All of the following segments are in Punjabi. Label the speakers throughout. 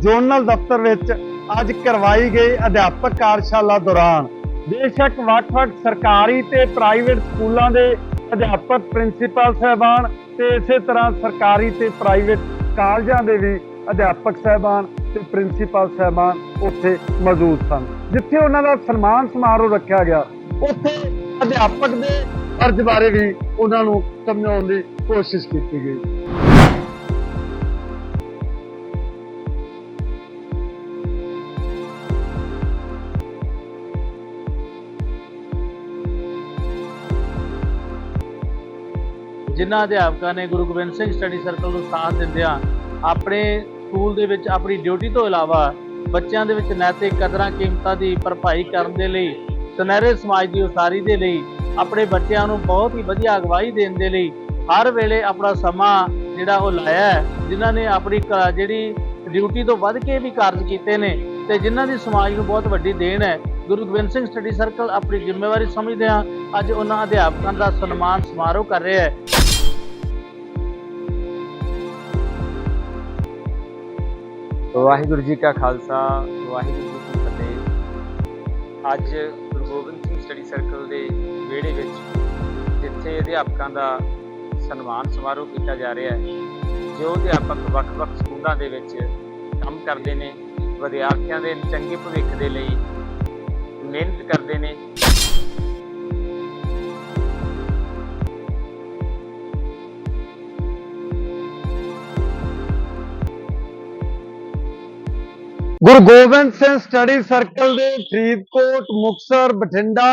Speaker 1: ਜ਼ੋਨਲ ਦਫ਼ਤਰ ਵਿੱਚ ਅੱਜ ਕਰਵਾਈ ਗਈ ਅਧਿਆਪਕ ਕਾਰਜਸ਼ਾਲਾ ਦੌਰਾਨ। ਬੇਸ਼ੱਕ ਵੱਖ-ਵੱਖ ਸਰਕਾਰੀ ਤੇ ਪ੍ਰਾਈਵੇਟ ਸਕੂਲਾਂ ਦੇ ਅਧਿਆਪਕ ਪ੍ਰਿੰਸੀਪਲ ਸਹਿਬਾਨ ਤੇ ਇਸੇ ਤਰ੍ਹਾਂ ਸਰਕਾਰੀ ਤੇ ਪ੍ਰਾਈਵੇਟ ਕਾਲਜਾਂ ਦੇ ਵੀ ਅਧਿਆਪਕ ਸਹਿਬਾਨ ਤੇ ਪ੍ਰਿੰਸੀਪਲ ਸਹਿਬਾਨ ਉੱਥੇ ਮੌਜੂਦ ਸਨ, ਜਿੱਥੇ ਉਹਨਾਂ ਦਾ ਸਨਮਾਨ ਸਮਾਰੋਹ ਰੱਖਿਆ ਗਿਆ। ਉੱਥੇ ਅਧਿਆਪਕ ਦੇ ਫਰਜ਼ ਬਾਰੇ ਵੀ ਉਹਨਾਂ ਨੂੰ ਸਮਝਾਉਣ ਦੀ ਕੋਸ਼ਿਸ਼ ਕੀਤੀ ਗਈ।
Speaker 2: ਜਿਨ੍ਹਾਂ ਅਧਿਆਪਕਾਂ ਨੇ ਗੁਰੂ ਗੋਬਿੰਦ ਸਿੰਘ ਸਟੱਡੀ ਸਰਕਲ ਨੂੰ ਸਾਥ ਦਿੰਦਿਆਂ ਆਪਣੇ ਸਕੂਲ ਦੇ ਵਿੱਚ ਆਪਣੀ ਡਿਊਟੀ ਤੋਂ ਇਲਾਵਾ ਬੱਚਿਆਂ ਦੇ ਵਿੱਚ ਨੈਤਿਕ ਕਦਰਾਂ ਕੀਮਤਾਂ ਦੀ ਭਰਪਾਈ ਕਰਨ ਦੇ ਲਈ, ਸੁਨਹਿਰੇ ਸਮਾਜ ਦੀ ਉਸਾਰੀ ਦੇ ਲਈ, ਆਪਣੇ ਬੱਚਿਆਂ ਨੂੰ ਬਹੁਤ ਹੀ ਵਧੀਆ ਅਗਵਾਈ ਦੇਣ ਦੇ ਲਈ ਹਰ ਵੇਲੇ ਆਪਣਾ ਸਮਾਂ ਜਿਹੜਾ ਉਹ ਲਾਇਆ ਜਿਨ੍ਹਾਂ ਨੇ ਆਪਣੀ ਕ- ਜਿਹੜੀ ਡਿਊਟੀ ਤੋਂ ਵੱਧ ਕੇ ਵੀ ਕਾਰਜ ਕੀਤੇ ਨੇ ਤੇ ਜਿਨ੍ਹਾਂ ਦੀ ਸਮਾਜ ਨੂੰ ਬਹੁਤ ਵੱਡੀ ਦੇਣ ਹੈ, ਗੁਰੂ ਗੋਬਿੰਦ ਸਿੰਘ ਸਟੱਡੀ ਸਰਕਲ ਆਪਣੀ ਜ਼ਿੰਮੇਵਾਰੀ ਸਮਝਦੇ ਆ ਅੱਜ ਉਹਨਾਂ ਅਧਿਆਪਕਾਂ ਦਾ ਸਨਮਾਨ ਸਮਾਰੋਹ ਕਰ ਰਿਹਾ ਹੈ।
Speaker 3: ਵਾਹਿਗੁਰੂ ਜੀ ਕਾ ਖਾਲਸਾ, ਵਾਹਿਗੁਰੂ ਜੀ ਕੀ ਫਤਿਹ। ਅੱਜ ਗੁਰੂ ਗੋਬਿੰਦ ਸਿੰਘ ਸਟੱਡੀ ਸਰਕਲ ਦੇ ਵਿਹੜੇ ਵਿੱਚ, ਜਿੱਥੇ ਅਧਿਆਪਕਾਂ ਦਾ ਸਨਮਾਨ ਸਮਾਰੋਹ ਕੀਤਾ ਜਾ ਰਿਹਾ ਹੈ, ਜੋ ਅਧਿਆਪਕ ਵੱਖ-ਵੱਖ ਸਕੂਲਾਂ ਦੇ ਵਿੱਚ ਕੰਮ ਕਰਦੇ ਨੇ, ਵਿਦਿਆਰਥੀਆਂ ਦੇ ਚੰਗੇ ਭਵਿੱਖ ਦੇ ਲਈ ਮਿਹਨਤ ਕਰਦੇ ਨੇ
Speaker 1: ਗੁਰੂ ਗੋਬਿੰਦ ਸਿੰਘ ਸਟੱਡੀ ਸਰਕਲ ਦੇ ਫਰੀਦਕੋਟ, ਮੁਕਤਸਰ, ਬਠਿੰਡਾ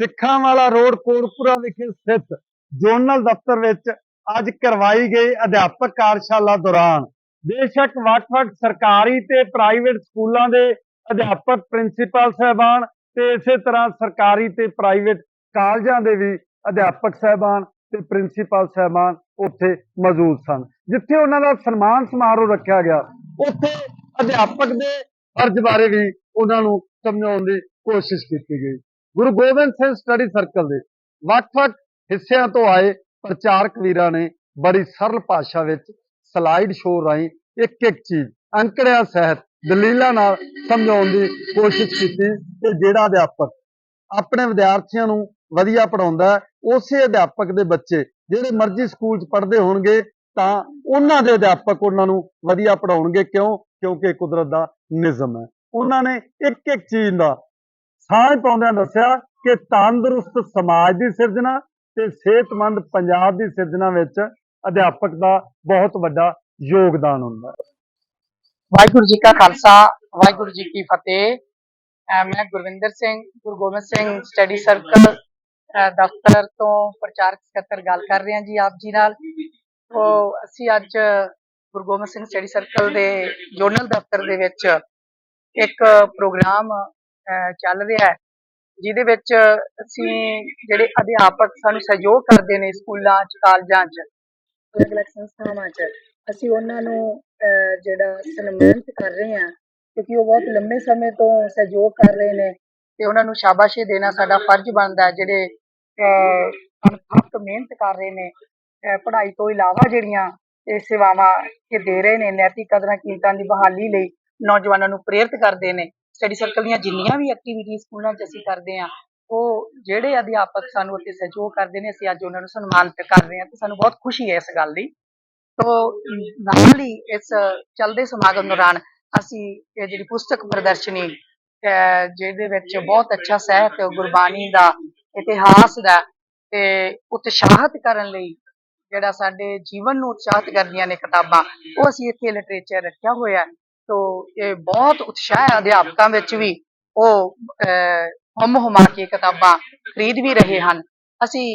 Speaker 1: ਸਿੱਖਾਂ ਵਾਲਾ ਰੋਡ, ਕੋਟਪੁਰਾ ਵਿਖੇ ਸਥਿਤ ਜ਼ੋਨਲ ਦਫ਼ਤਰ ਵਿੱਚ ਅੱਜ ਕਰਵਾਈ ਗਈ ਅਧਿਆਪਕ ਕਾਰਜਸ਼ਾਲਾ ਦੌਰਾਨ ਬੇਸ਼ੱਕ ਵੱਖ-ਵੱਖ ਸਰਕਾਰੀ ਤੇ ਪ੍ਰਾਈਵੇਟ ਸਕੂਲਾਂ ਦੇ ਅਧਿਆਪਕ, ਪ੍ਰਿੰਸੀਪਲ ਸਹਿਬਾਨ ਤੇ ਇਸੇ ਤਰ੍ਹਾਂ ਸਰਕਾਰੀ ਤੇ ਪ੍ਰਾਈਵੇਟ ਕਾਲਜਾਂ ਦੇ ਵੀ ਅਧਿਆਪਕ ਸਹਿਬਾਨ ਤੇ ਪ੍ਰਿੰਸੀਪਲ ਸਹਿਬਾਨ ਉੱਥੇ ਮੌਜੂਦ ਸਨ, ਜਿੱਥੇ ਉਹਨਾਂ ਦਾ ਸਨਮਾਨ ਸਮਾਰੋਹ ਰੱਖਿਆ ਗਿਆ। ਉੱਥੇ ਅਧਿਆਪਕ ਦੇ ਫਰਜ਼ ਬਾਰੇ ਵੀ ਉਹਨਾਂ ਨੂੰ ਸਮਝਾਉਣ ਦੀ ਕੋਸ਼ਿਸ਼ ਕੀਤੀ ਗਈ। ਗੁਰੂ ਗੋਬਿੰਦ ਸਿੰਘ ਸਟੱਡੀ ਸਰਕਲ ਦੇ ਵੱਖ-ਵੱਖ ਹਿੱਸਿਆਂ ਤੋਂ ਆਏ ਪ੍ਰਚਾਰਕ ਵੀਰਾਂ ਨੇ ਬੜੀ ਸਰਲ ਭਾਸ਼ਾ ਵਿੱਚ ਸਲਾਈਡ ਸ਼ੋਅ ਰਾਹੀਂ ਇੱਕ ਇੱਕ ਚੀਜ਼, ਅੰਕੜਿਆਂ ਸਹਿਤ ਦਲੀਲਾਂ ਨਾਲ ਸਮਝਾਉਣ ਦੀ ਕੋਸ਼ਿਸ਼ ਕੀਤੀ ਕਿ ਜਿਹੜਾ ਅਧਿਆਪਕ ਆਪਣੇ ਵਿਦਿਆਰਥੀਆਂ ਨੂੰ ਵਧੀਆ ਪੜਾਉਂਦਾ ਉਸੇ ਅਧਿਆਪਕ ਦੇ ਬੱਚੇ, ਜਿਹੜੇ ਮਰਜ਼ੀ ਸਕੂਲ 'ਚ ਪੜ੍ਹਦੇ ਹੋਣਗੇ ਤਾਂ ਉਹਨਾਂ ਦੇ ਅਧਿਆਪਕ ਉਹਨਾਂ ਨੂੰ ਵਧੀਆ ਪੜਾਉਣਗੇ ਕਿਉਂ? ਕਿਉਂਕਿ ਕੁਦਰਤ ਦਾ ਨਿਯਮ ਹੈ। ਉਹਨਾਂ ਨੇ ਇੱਕ ਇੱਕ ਚੀਜ਼ ਦਾ ਸਾਂਝ ਪਾਉਂਦਿਆਂ ਦੱਸਿਆ ਕਿ ਤੰਦਰੁਸਤ ਸਮਾਜ ਦੀ ਸਿਰਜਣਾ ਤੇ ਸਿਹਤਮੰਦ ਪੰਜਾਬ ਦੀ ਸਿਰਜਣਾ ਵਿੱਚ ਅਧਿਆਪਕ ਦਾ ਬਹੁਤ ਵੱਡਾ ਯੋਗਦਾਨ ਹੁੰਦਾ ਹੈ।
Speaker 4: ਵਾਹਿਗੁਰੂ ਜੀ ਕਾ ਖਾਲਸਾ, ਵਾਹਿਗੁਰੂ ਜੀ ਕੀ ਫਤਿਹ। ਮੈਂ ਗੁਰਵਿੰਦਰ ਸਿੰਘ, ਗੁਰੂ ਗੋਬਿੰਦ ਸਿੰਘ ਸਟੱਡੀ ਸਰਕਲ ਦਫ਼ਤਰ ਤੋਂ ਪ੍ਰਚਾਰਕ ਸਕੱਤਰ ਗੱਲ ਕਰ ਰਹੇ ਹਾਂ ਜੀ ਆਪ ਜੀ ਨਾਲ। ਉਹ ਅਸੀਂ ਅੱਜ ਗੁਰੂ ਗੋਬਿੰਦ ਸਿੰਘ ਸਟੱਡੀ ਸਰਕਲ ਦੇ ਜੋਨਲ ਦਫ਼ਤਰ ਦੇ ਵਿੱਚ ਇੱਕ ਪ੍ਰੋਗਰਾਮ ਚੱਲ ਰਿਹਾ ਹੈ, ਜਿਹਦੇ ਵਿੱਚ ਅਸੀਂ ਜਿਹੜੇ ਅਧਿਆਪਕ ਸਾਨੂੰ ਸਹਿਯੋਗ ਕਰਦੇ ਨੇ ਸਕੂਲਾਂ 'ਚ, ਕਾਲਜਾਂ 'ਚ ਅਲੱਗ-ਅਲੱਗ ਸੰਸਥਾਵਾਂ 'ਚ, ਅਸੀਂ ਉਹਨਾਂ ਨੂੰ, ਅਹ, ਜਿਹੜਾ ਸਨਮਾਨਿਤ ਕਰ ਰਹੇ ਹਾਂ, ਕਿਉਂਕਿ ਉਹ ਬਹੁਤ ਲੰਮੇ ਸਮੇਂ ਤੋਂ ਸਹਿਯੋਗ ਕਰ ਰਹੇ ਨੇ ਤੇ ਉਹਨਾਂ ਨੂੰ ਸ਼ਾਬਾਸ਼ੀ ਦੇਣਾ ਸਾਡਾ ਫਰਜ਼ ਬਣਦਾ ਜਿਹੜੇ, ਅਹ ਅਣਥੱਕ ਮਿਹਨਤ ਕਰ ਰਹੇ ਨੇ। ਪੜ੍ਹਾਈ ਤੋਂ ਇਲਾਵਾ ਜਿਹੜੀਆਂ ਇਹ ਸੇਵਾਵਾਂ ਇਹ ਦੇ ਰਹੇ ਨੇ, ਨੈਤਿਕ ਕਦਰਾਂ ਕੀਮਤਾਂ ਦੀ ਬਹਾਲੀ ਲਈ ਨੌਜਵਾਨਾਂ ਨੂੰ ਪ੍ਰੇਰਿਤ ਕਰਦੇ ਨੇ, ਸਟੱਡੀ ਸਰਕਲ ਦੀਆਂ ਜਿੰਨੀਆਂ ਵੀ ਐਕਟੀਵਿਟੀਜ਼ ਸਕੂਲਾਂ 'ਚ ਅਸੀਂ ਕਰਦੇ ਹਾਂ, ਉਹ ਜਿਹੜੇ ਅਧਿਆਪਕ ਸਾਨੂੰ ਉੱਥੇ ਸਹਿਯੋਗ ਕਰਦੇ ਨੇ, ਅਸੀਂ ਅੱਜ ਉਹਨਾਂ ਨੂੰ ਸਨਮਾਨਿਤ ਕਰ ਰਹੇ ਹਾਂ ਤੇ ਸਾਨੂੰ ਬਹੁਤ ਖੁਸ਼ੀ ਹੈ ਇਸ ਗੱਲ ਦੀ। ਤੋ ਨਾਲ ਹੀ ਇਸ ਚੱਲਦੇ ਸਮਾਗਮ ਦੌਰਾਨ ਅਸੀਂ ਇਹ ਜਿਹੜੀ ਪੁਸਤਕ ਪ੍ਰਦਰਸ਼ਨੀ ਜਿਹਦੇ ਵਿੱਚ ਬਹੁਤ ਅੱਛਾ ਸਾਹਿਤ ਗੁਰਬਾਣੀ ਦਾ ਇਤਿਹਾਸ ਦਾ ਤੇ ਉਤਸ਼ਾਹਿਤ ਕਰਨ ਲਈ ਜਿਹੜਾ ਸਾਡੇ ਜੀਵਨ ਨੂੰ ਉਤਸ਼ਾਹਿਤ ਕਰਦੀਆਂ ਨੇ ਕਿਤਾਬਾਂ ਉਹ ਅਸੀਂ ਇੱਥੇ ਲਿਟਰੇਚਰ ਰੱਖਿਆ ਹੋਇਆ ਤੋ ਇਹ ਬਹੁਤ ਉਤਸ਼ਾਹ ਹੈ ਅਧਿਆਪਕਾਂ ਵਿੱਚ ਵੀ ਉਹ ਅਹ, ਹੁਮ ਹੁਮਾ ਕੇ ਕਿਤਾਬਾਂ ਖਰੀਦ ਵੀ ਰਹੇ ਹਨ। ਅਸੀਂ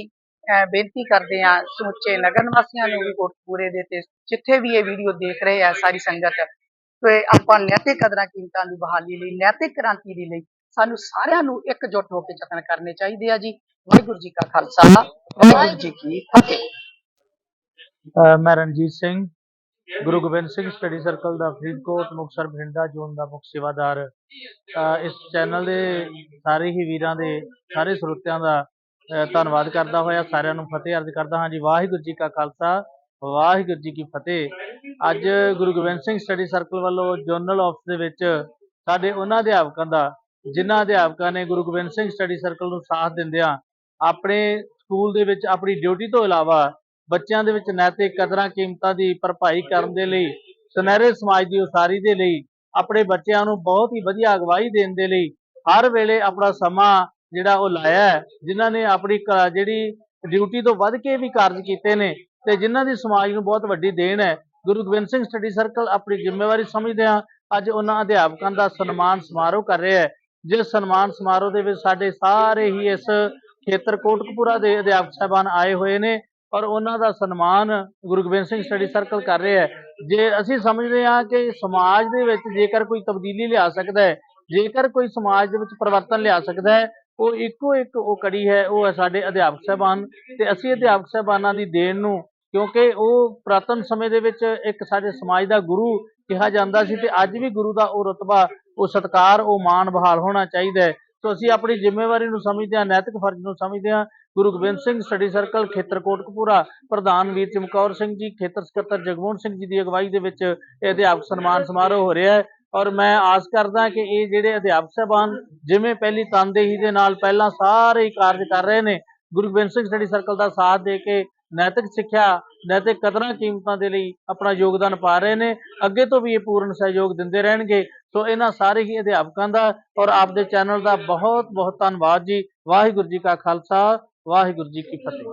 Speaker 4: ਬੇਨਤੀ ਕਰਦੇ ਹਾਂ ਸਮੁੱਚੇ ਨਗਰ ਨਿਵਾਸੀਆਂ ਨੂੰ ਵੀ ਕੋਟਪੂਰੇ ਦੇ ਤੇ ਜਿੱਥੇ ਵੀ ਇਹ ਵੀਡੀਓ ਦੇਖ ਰਹੇ ਆ ਸਾਰੀ ਸੰਗਤ ਤੇ ਆਪਾਂ ਨੈਤਿਕ ਕਦਰਾਂ ਕੀਮਤਾਂ ਦੀ ਬਹਾਲੀ ਲਈ ਨੈਤਿਕ ਕ੍ਰਾਂਤੀ ਦੇ ਲਈ ਸਾਨੂੰ ਸਾਰਿਆਂ ਨੂੰ ਇਕਜੁੱਟ ਹੋ ਕੇ ਯਤਨ ਕਰਨੇ ਚਾਹੀਦੇ ਆ ਜੀ। ਵਾਹਿਗੁਰੂ ਜੀ ਕਾ ਖਾਲਸਾ ਵਾਹਿਗੁਰੂ ਜੀ ਕੀ ਫਤਿਹ।
Speaker 2: ਮੈਂ ਰਣਜੀਤ ਸਿੰਘ, ਗੁਰੂ ਗੋਬਿੰਦ ਸਿੰਘ ਸਟੱਡੀ ਸਰਕਲ ਦਾ ਫਰੀਦਕੋਟ, ਮੁਕਤਸਰ ਬਠਿੰਡਾ, ਜ਼ੋਨ ਦਾ ਮੁੱਖ ਸੇਵਾਦਾਰ। ਇਸ ਚੈਨਲ ਦੇ ਸਾਰੇ ਹੀ ਵੀਰਾਂ ਦੇ, ਸਾਰੇ ਸਰੋਤਿਆਂ ਦਾ ਧੰਨਵਾਦ ਕਰਦਾ ਹੋਇਆ, ਸਾਰਿਆਂ ਨੂੰ ਫਤਿਹ ਅਰਜ਼ ਕਰਦਾ ਹਾਂ ਜੀ। ਵਾਹਿਗੁਰੂ ਜੀ ਕਾ ਖਾਲਸਾ, ਵਾਹਿਗੁਰੂ ਜੀ ਕੀ ਫਤਿਹ। ਅੱਜ ਗੁਰੂ ਗੋਬਿੰਦ ਸਿੰਘ ਸਟੱਡੀ ਸਰਕਲ ਵੱਲੋਂ ਜਨਰਲ ਆਫਿਸ ਦੇ ਵਿੱਚ ਸਾਡੇ ਉਹਨਾਂ ਅਧਿਆਪਕਾਂ ਦਾ, ਜਿਨ੍ਹਾਂ ਅਧਿਆਪਕਾਂ ਨੇ ਗੁਰੂ ਗੋਬਿੰਦ ਸਿੰਘ ਸਟੱਡੀ ਸਰਕਲ ਨੂੰ ਸਾਥ ਦਿੰਦਿਆਂ, ਆਪਣੇ ਸਕੂਲ ਦੇ ਵਿੱਚ ਆਪਣੀ ਡਿਊਟੀ ਤੋਂ ਇਲਾਵਾ ਬੱਚਿਆਂ ਦੇ ਵਿੱਚ ਨੈਤਿਕ ਕਦਰਾਂ ਕੀਮਤਾਂ ਦੀ ਭਰਪਾਈ ਕਰਨ ਦੇ ਲਈ, ਸੁਨਹਿਰੇ ਸਮਾਜ ਦੀ ਉਸਾਰੀ ਦੇ ਲਈ, ਆਪਣੇ ਬੱਚਿਆਂ ਨੂੰ ਬਹੁਤ ਹੀ ਵਧੀਆ ਅਗਵਾਈ ਦੇਣ ਦੇ ਲਈ, ਹਰ ਵੇਲੇ ਆਪਣਾ ਸਮਾਂ ਜਿਹੜਾ ਉਹ ਲਾਇਆ ਜਿਨ੍ਹਾਂ ਨੇ ਆਪਣੀ ਕ- ਜਿਹੜੀ ਡਿਊਟੀ ਤੋਂ ਵੱਧ ਕੇ ਵੀ ਕਾਰਜ ਕੀਤੇ ਨੇ, ਤੇ ਜਿਨ੍ਹਾਂ ਦੀ ਸਮਾਜ ਨੂੰ ਬਹੁਤ ਵੱਡੀ ਦੇਣ ਹੈ, ਗੁਰੂ ਗੋਬਿੰਦ ਸਿੰਘ ਸਟੱਡੀ ਸਰਕਲ ਆਪਣੀ ਜ਼ਿੰਮੇਵਾਰੀ ਸਮਝਦੇ ਆ ਅੱਜ ਉਹਨਾਂ ਅਧਿਆਪਕਾਂ ਦਾ ਸਨਮਾਨ ਸਮਾਰੋਹ ਕਰ ਰਿਹਾ ਹੈ, ਜਿਸ ਸਨਮਾਨ ਸਮਾਰੋਹ ਦੇ ਵਿੱਚ ਸਾਡੇ ਸਾਰੇ ਹੀ ਇਸ ਖੇਤਰ ਕੋਟਕਪੂਰਾ ਦੇ ਅਧਿਆਪਕ ਸਾਹਿਬਾਨ ਆਏ ਹੋਏ ਨੇ ਔਰ ਉਹਨਾਂ ਦਾ ਸਨਮਾਨ ਗੁਰੂ ਗੋਬਿੰਦ ਸਿੰਘ ਸਟੱਡੀ ਸਰਕਲ ਕਰ ਰਿਹਾ ਹੈ। ਜੇ ਅਸੀਂ ਸਮਝਦੇ ਹਾਂ ਕਿ ਸਮਾਜ ਦੇ ਵਿੱਚ ਜੇਕਰ ਕੋਈ ਤਬਦੀਲੀ ਲਿਆ ਸਕਦਾ ਹੈ, ਜੇਕਰ ਕੋਈ ਸਮਾਜ ਦੇ ਵਿੱਚ ਪਰਿਵਰਤਨ ਲਿਆ ਸਕਦਾ ਹੈ, ਉਹ ਇੱਕੋ ਇੱਕ ਉਹ ਕੜੀ ਹੈ, ਉਹ ਹੈ ਸਾਡੇ ਅਧਿਆਪਕ ਸਾਹਿਬਾਨ। ਤੇ ਅਸੀਂ ਅਧਿਆਪਕ ਸਾਹਿਬਾਨਾਂ ਦੀ ਦੇਣ ਨੂੰ, ਕਿਉਂਕਿ ਉਹ ਪੁਰਾਤਨ ਸਮੇਂ ਦੇ ਵਿੱਚ ਇੱਕ ਸਾਡੇ ਸਮਾਜ ਦਾ ਗੁਰੂ ਕਿਹਾ ਜਾਂਦਾ ਸੀ ਤੇ ਅੱਜ ਵੀ ਗੁਰੂ ਦਾ ਉਹ ਰਤਬਾ, ਉਹ ਸਤਕਾਰ, ਉਹ ਮਾਣ ਬਹਾਲ ਹੋਣਾ ਚਾਹੀਦਾ ਹੈ। ਸੋ ਅਸੀਂ ਆਪਣੀ ਜ਼ਿੰਮੇਵਾਰੀ ਨੂੰ ਸਮਝਦੇ ਹਾਂ, ਨੈਤਿਕ ਫਰਜ਼ ਨੂੰ ਸਮਝਦੇ ਹਾਂ। ਗੁਰੂ ਗੋਬਿੰਦ ਸਿੰਘ ਸਟੱਡੀ ਸਰਕਲ ਖੇਤਰ ਕੋਟਕਪੂਰਾ, ਪ੍ਰਧਾਨ ਵੀਰ ਚਮਕੌਰ ਸਿੰਘ ਜੀ, ਖੇਤਰ ਸਕੱਤਰ ਜਗਮੋਹਨ ਸਿੰਘ ਜੀ ਦੀ ਅਗਵਾਈ ਦੇ ਵਿੱਚ ਇਹ ਅਧਿਆਪਕ ਸਨਮਾਨ ਸਮਾਰੋਹ ਹੋ ਰਿਹਾ ਹੈ। ਔਰ ਮੈਂ ਆਸ ਕਰਦਾ ਕਿ ਇਹ ਜਿਹੜੇ ਅਧਿਆਪਕ ਸਾਹਿਬਾਨ ਜਿਵੇਂ ਪਹਿਲੀ ਤਨਦੇਹੀ ਦੇ ਨਾਲ ਪਹਿਲਾਂ ਸਾਰੇ ਹੀ ਕਾਰਜ ਕਰ ਰਹੇ ਨੇ, ਗੁਰੂ ਗੋਬਿੰਦ ਸਿੰਘ ਸਟੱਡੀ ਸਰਕਲ ਦਾ ਸਾਥ ਦੇ ਕੇ ਨੈਤਿਕ ਸਿੱਖਿਆ, ਨੈਤਿਕ ਕਦਰਾਂ ਕੀਮਤਾਂ ਦੇ ਲਈ ਆਪਣਾ ਯੋਗਦਾਨ ਪਾ ਰਹੇ ਨੇ। ਅੱਗੇ ਤੋਂ ਵੀ ਇਹ ਪੂਰਨ ਸਹਿਯੋਗ ਦਿੰਦੇ ਰਹਿਣਗੇ। ਸੋ ਇਹਨਾਂ ਸਾਰੇ ਹੀ ਅਧਿਆਪਕਾਂ ਦਾ ਔਰ ਆਪਦੇ ਚੈਨਲ ਦਾ ਬਹੁਤ ਬਹੁਤ ਧੰਨਵਾਦ ਜੀ। ਵਾਹਿਗੁਰੂ ਜੀ ਕਾ ਖਾਲਸਾ, ਵਾਹਿਗੁਰੂ ਜੀ ਕੀ ਫਤਿਹ।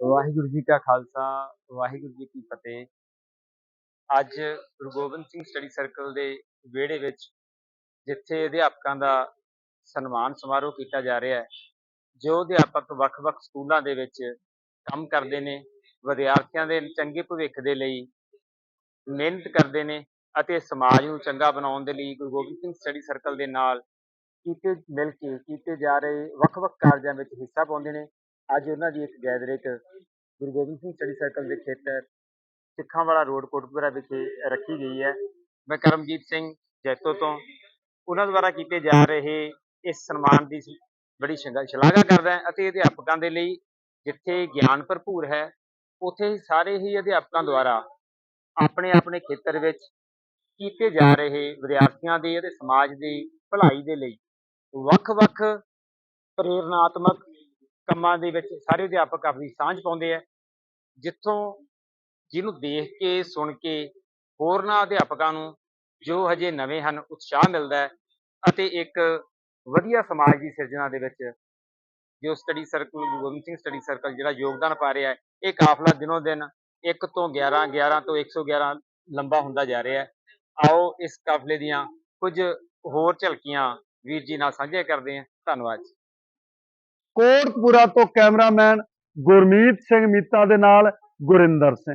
Speaker 3: ਵਾਹਿਗੁਰੂ ਜੀ ਕਾ ਖਾਲਸਾ, ਵਾਹਿਗੁਰੂ ਜੀ ਕੀ ਫਤਿਹ। ਅੱਜ ਗੁਰੂ ਗੋਬਿੰਦ ਸਿੰਘ ਸਟੱਡੀ ਸਰਕਲ ਦੇ ਵਿਹੜੇ ਵਿੱਚ ਜਿੱਥੇ ਅਧਿਆਪਕਾਂ ਦਾ ਸਨਮਾਨ ਸਮਾਰੋਹ ਕੀਤਾ ਜਾ ਰਿਹਾ ਹੈ, ਜੋ ਅਧਿਆਪਕ ਵੱਖ-ਵੱਖ ਸਕੂਲਾਂ ਦੇ ਵਿੱਚ ਕੰਮ ਕਰਦੇ ਨੇ, ਵਿਦਿਆਰਥੀਆਂ ਦੇ ਚੰਗੇ ਭਵਿੱਖ ਦੇ ਲਈ ਮਿਹਨਤ ਕਰਦੇ ਨੇ ਅਤੇ ਸਮਾਜ ਨੂੰ ਚੰਗਾ ਬਣਾਉਣ ਦੇ ਲਈ ਗੁਰੂ ਗੋਬਿੰਦ ਸਿੰਘ ਸਟੱਡੀ ਸਰਕਲ ਦੇ ਨਾਲ ਕੀਤੇ ਮਿਲ ਕੇ ਕੀਤੇ ਜਾ ਰਹੇ ਵੱਖ-ਵੱਖ ਕਾਰਜਾਂ ਵਿੱਚ ਹਿੱਸਾ ਪਾਉਂਦੇ ਨੇ। ਅੱਜ ਉਹਨਾਂ ਦੀ ਇੱਕ gathering Guru Gobind Singh Study Circle ਦੇ ਖੇਤਰ ਸਿੱਖਾਂ ਵਾਲਾ ਰੋਡ ਕੋਟਪੁਰਾ ਵਿਖੇ ਰੱਖੀ ਗਈ ਹੈ। ਮੈਂ ਕਰਮਜੀਤ ਸਿੰਘ ਜੈਤੋ ਤੋਂ। ਉਹਨਾਂ ਦੁਆਰਾ ਕੀਤੇ ਜਾ ਰਹੇ ਇਸ ਸਨਮਾਨ ਦੀ ਬੜੀ ਸ਼ੰਗਾ- ਸ਼ਲਾਘਾ ਕਰਦਾ ਅਤੇ ਅਧਿਆਪਕਾਂ ਦੇ ਲਈ ਜਿੱਥੇ ਗਿਆਨ ਭਰਪੂਰ ਹੈ, ਉੱਥੇ ਹੀ ਸਾਰੇ ਹੀ ਅਧਿਆਪਕਾਂ ਦੁਆਰਾ ਆਪਣੇ ਆਪਣੇ ਖੇਤਰ ਵਿੱਚ ਕੀਤੇ ਜਾ ਰਹੇ ਵਿਦਿਆਰਥੀਆਂ ਦੇ ਅਤੇ ਸਮਾਜ ਦੀ ਭਲਾਈ ਦੇ ਲਈ ਵੱਖ-ਵੱਖ ਪ੍ਰੇਰਨਾਤਮਕ ਕੰਮਾਂ ਦੇ ਵਿੱਚ ਸਾਰੇ ਅਧਿਆਪਕ ਆਪਣੀ ਸਾਂਝ ਪਾਉਂਦੇ ਆ, ਜਿੱਥੋਂ ਜਿਹਨੂੰ ਦੇਖ ਕੇ, ਸੁਣ ਕੇ ਹੋਰਨਾਂ ਅਧਿਆਪਕਾਂ ਨੂੰ ਜੋ ਹਜੇ ਨਵੇਂ ਹਨ, ਉਤਸ਼ਾਹ ਮਿਲਦਾ ਹੈ ਅਤੇ ਇੱਕ ਵਧੀਆ ਸਮਾਜ ਦੀ ਸਿਰਜਣਾ ਦੇ ਵਿੱਚ ਜੋ Study Circle Guru Gobind Singh Study Circle ਜਿਹੜਾ ਯੋਗਦਾਨ ਪਾ ਰਿਹਾ ਹੈ, ਇਹ ਕਾਫਲਾ ਦਿਨੋਂ ਦਿਨ 1 ਤੋਂ 11 11 ਤੋਂ 111 ਲੰਬਾ ਹੁੰਦਾ ਜਾ ਰਿਹਾ ਹੈ। ਆਓ ਇਸ ਕਾਫਲੇ ਦੀਆਂ ਕੁਝ ਹੋਰ ਝਲਕੀਆਂ ਵੀਰ ਜੀ ਨਾਲ ਸਾਂਝੇ ਕਰਦੇ ਹਾਂ। ਧੰਨਵਾਦ ਜੀ।
Speaker 1: ਕੋਟਕਪੂਰਾ ਤੋਂ ਕੈਮਰਾਮੈਨ ਗੁਰਮੀਤ ਸਿੰਘ ਮੀਤਾ ਦੇ ਨਾਲ ਗੁਰਿੰਦਰ ਸਿੰਘ।